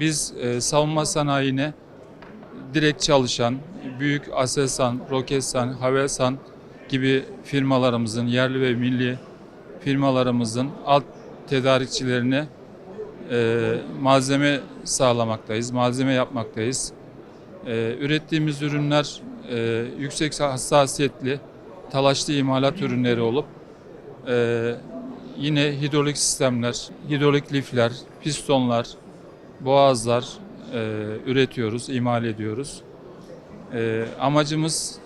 biz e, savunma sanayine direkt çalışan büyük Aselsan, Roketsan, Havelsan gibi firmalarımızın, yerli ve milli firmalarımızın alt tedarikçilerine e, malzeme sağlamaktayız, malzeme yapmaktayız. E, ürettiğimiz ürünler e, yüksek hassasiyetli, talaşlı imalat ürünleri olup e, yine hidrolik sistemler, hidrolik lifler, pistonlar, boğazlar e, üretiyoruz, imal ediyoruz. E, amacımız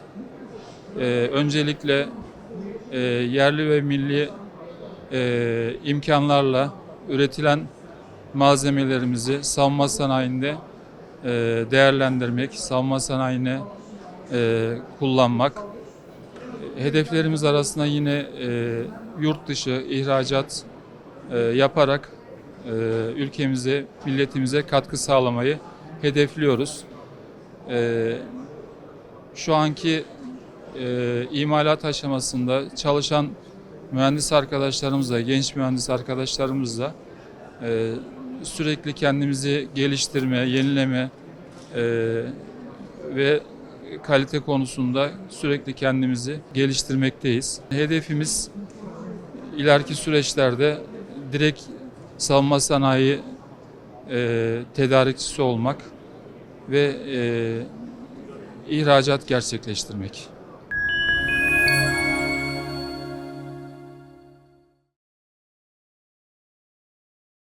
e, öncelikle e, yerli ve milli e, imkanlarla üretilen malzemelerimizi savunma sanayinde e, değerlendirmek, savunma sanayine e, kullanmak. Hedeflerimiz arasında yine e, yurt dışı ihracat e, yaparak ülkemize, milletimize katkı sağlamayı hedefliyoruz. E, şu anki e, imalat aşamasında çalışan mühendis arkadaşlarımızla, genç mühendis arkadaşlarımızla e, sürekli kendimizi geliştirme, yenileme e, ve kalite konusunda sürekli kendimizi geliştirmekteyiz. Hedefimiz ileriki süreçlerde direkt savunma sanayi e, tedarikçisi olmak ve e, ihracat gerçekleştirmek.